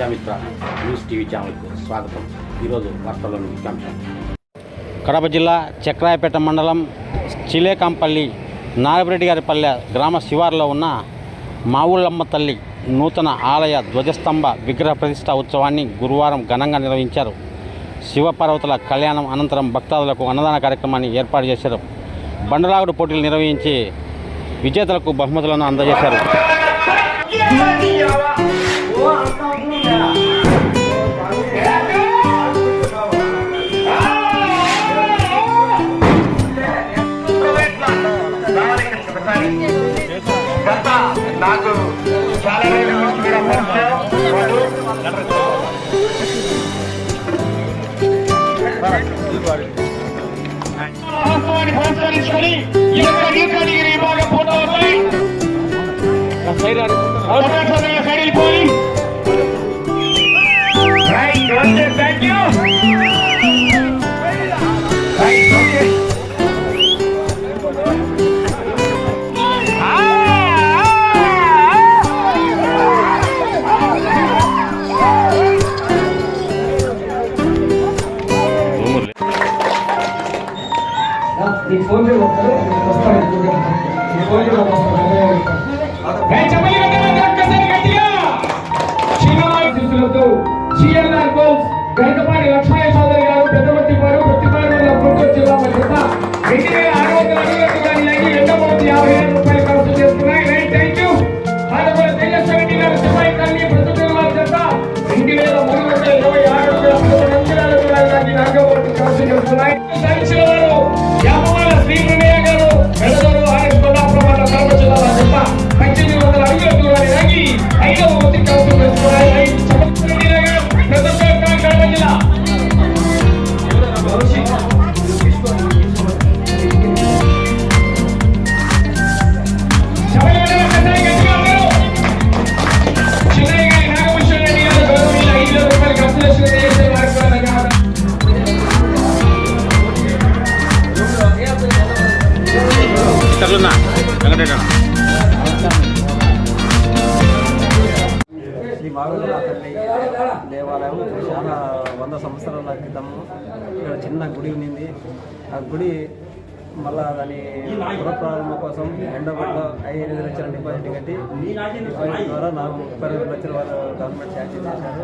Prajamitra news TV ఛానల్కు స్వాగతం. ఈరోజు వార్తల్లోని ముఖ్యాంశం. కడప జిల్లా చక్రాయపేట మండలం చిలేకాంపల్లి నాగరెడ్డి గారి పల్లె గ్రామ శివారులో ఉన్న మావుళ్ళమ్మ తల్లి నూతన ఆలయ ధ్వజస్తంభ విగ్రహ ప్రతిష్ట ఉత్సవాన్ని గురువారం ఘనంగా నిర్వహించారు. శివపార్వతుల కళ్యాణం అనంతరం భక్తాదులకు అన్నదాన కార్యక్రమాన్ని ఏర్పాటు చేశారు. బండరాగుడు పోటీలు నిర్వహించి విజేతలకు బహుమతులను అందజేశారు. చాలా రోజుల నుంచి కూడా నీ ఫోన్ పే వస్తారు వస్తారు. ఈ ఫోన్ పే వస్తారు. సిఎల్ఆర్ గోల్స్ గరికపాటి లక్ష్మయ్య చౌదరి గారు పెద్దమతి వారు ప్రతిపాడు గుంటూరు జిల్లా రెండు వేల ఆరు వందల వందల యాభై ఏడు రూపాయలు ఖర్చు చేస్తున్నాయి రైట్ థ్యాంక్ యూ. గారు శివాయి తల్లి రెండు వేల మూడు వందల ఇరవై ఆరు ఖర్చు చేస్తున్నాయి మాగుల తల్లి దేవాలయం చాలా వంద సంవత్సరాల క్రితము ఇక్కడ చిన్న గుడి ఉన్నింది. ఆ గుడి మళ్ళా దాని పునఃప్రారంభం కోసం ఎండబడ్డ ఐదు లక్షల డిపాజిట్ కట్టి డిపాజిట్ ద్వారా నాకు ముప్పై రెండు లక్షల వాళ్ళు గవర్నమెంట్ శాంక్షన్ చేశారు.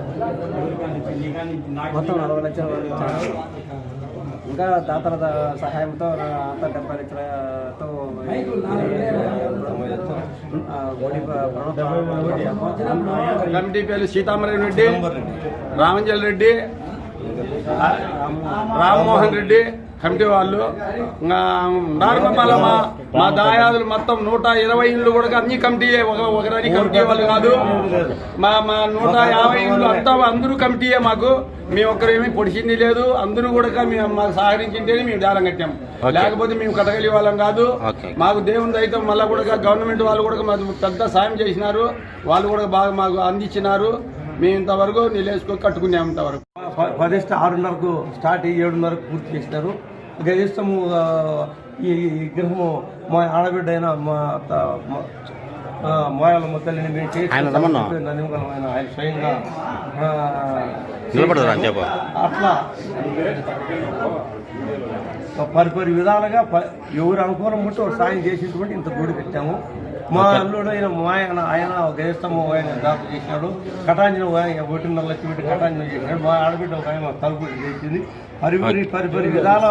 మొత్తం నలభై లక్షల వాళ్ళు ఇచ్చారు ఇంకా దాతల సహాయంతో నా అంత డెబ్బై లక్షలతో పేరు సీతామరెడ్డి రెడ్డి రామంజల్ రెడ్డి రామ్మోహన్ రెడ్డి కమిటీ వాళ్ళు నార్మల్ మా మా దాయాదులు మొత్తం నూట ఇరవై ఇళ్ళు కూడా అన్ని కమిటీయే ఒక ఒకరి కమిటీ వాళ్ళు కాదు. మా మా నూట యాభై ఇళ్ళు అంతా అందరూ కమిటీయే మాకు. మేము ఒక్కరేమీ పొడిచింది లేదు. అందరూ కూడా మేము మాకు సహకరించింటేనే మేము దారం కట్టాం. లేకపోతే మేము కట్టగలి వాళ్ళం కాదు. మాకు దేవుని అయితే మళ్ళీ కూడా గవర్నమెంట్ వాళ్ళు కూడా మాకు పెద్ద సాయం చేసినారు. వాళ్ళు కూడా బాగా మాకు అందించినారు. మేము ఇంతవరకు నిలేసుకొని కట్టుకున్నాము ఇంతవరకు. ప- ప్రతిష్ట ఆరున్నరకు స్టార్ట్ అయ్యి ఏడున్నరకు పూర్తి చేసినారు. గరిష్టము ఈ విగ్రహము మా ఆడబిడ్డ అయిన మా త- మా- ఆ, మాయలమ్మ తల్లిని మేము చేసి ఆయన స్వయంగా. అట్లా. పరి పరి విధాలుగా ప- ఎవరు అనుకూలం ఉంటే వాడు సాయం చేసేటువంటి ఇంత గుడి కట్టాము. మా అల్లుడు అయిన మా ఆయన ఆయన గరిష్టము ఆయన దాపు చేసినాడు. కటాంజనం ఆయన ఒకటిన్నర లక్ష పెట్టి కటాంజనం చేసినాడు. మా ఆడబిడ్డ ఒక ఆయన తలుపు చేసింది పరిపరి పరిపరి విధాల.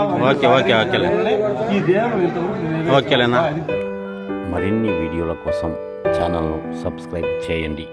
ఈ దేవం ఇంతవరకు మరిన్ని వీడియోల కోసం ఛానల్ను సబ్స్క్రైబ్ చేయండి.